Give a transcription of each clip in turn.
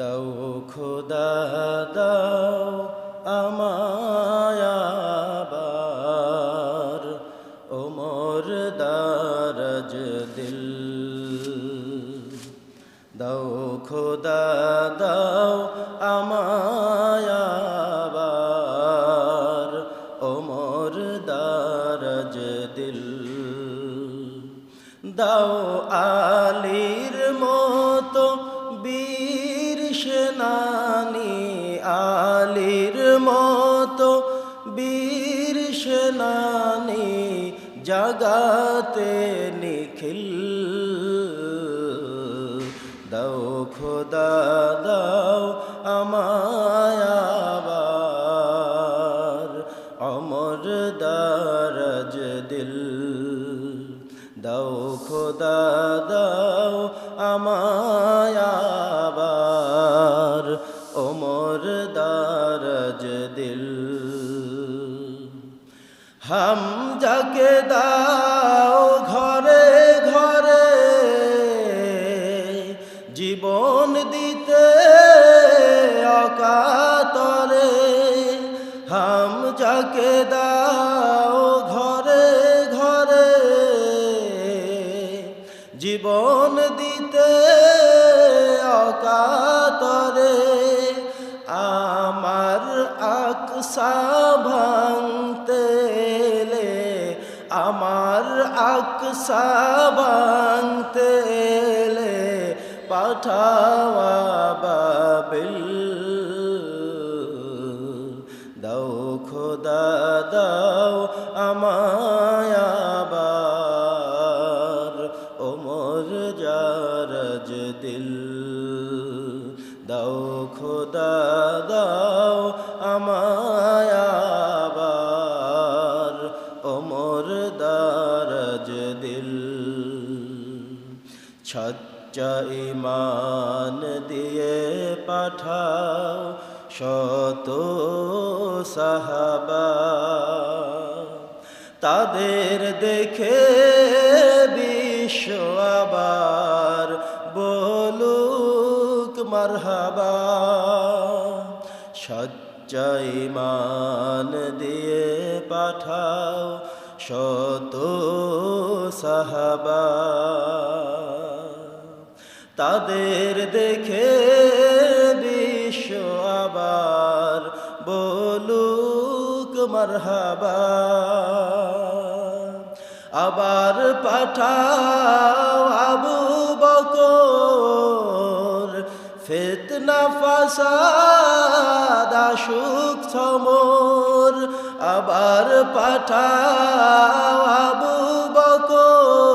দাও খোদা, দাও আমায়াবার ওমর দারজ দিল। দাও খোদা, দাও আমায়াবার ওমর দারজ দিল। দাও আলীর মতো বীর সেনানি আলীর মতো বীর সেনানি জাগাতে নিখিল। দাও খোদা, দাও আমায়াবার অমর দারজ দিল। দাও দারজ দিল। হাম যাকে দাও ঘরে ঘরে, জীবন দিতে অকাতরে, হাম যাকে দাও ঘরে ঘরে, জীবন দিতে অকাতরে। আকসা ভাঙতেলে আমার আকসা ভাঙতেলে পাঠাওয়া বাবিল। দাও খোদা, দাও আমায়াবার ওমর জারজ দিল। দাও খোদা, দাও দিল সচ্চা ইমান দিয়ে পাঠাও শত সাহাবা। তাদের দেখে বিশ্ব আবার বলুক মারহাবা। সচ্চা ইমান দিয়ে পাঠাও শত সাহাবা, তাদের দেখে বিশ্ব আবার বলুক মারহাবা। আবার পাঠাও আবু বকর, ফিতনা, ফাসাদ, আশুক সমর আবার পাঠাও আবু বকর।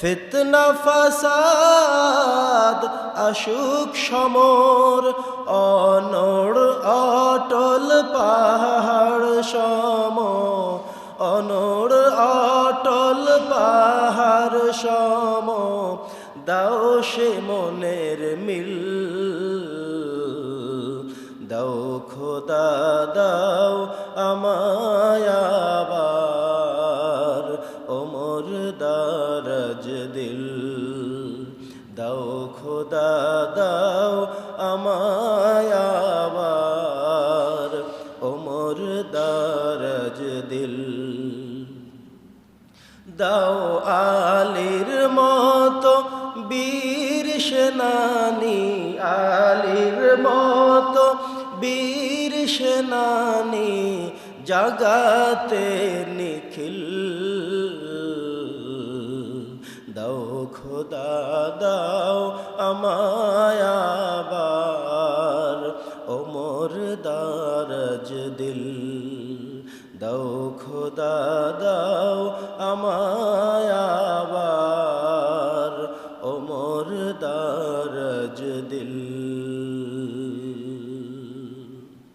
ফিতনা, ফাসাদ, আশুক, সমর, অনড়, অটল, পাহাড়, সম। অনড়, অটল, পাহাড়, সম। দাও সে মনের মিল। দাও, খোদা দাও আমায়াবার ওমর দারজ দিল, দাও, খোদা দাও আমায়াবার ওমর দারজ দিল, দাও আলীর মতো বীর সেনানি, আলীর মতো বীর সেনানি জাগাতে নিখিল। দাও খোদা, দাও আমায়াবার ওমর দারজ দিল। দাও খোদা, দাও আমার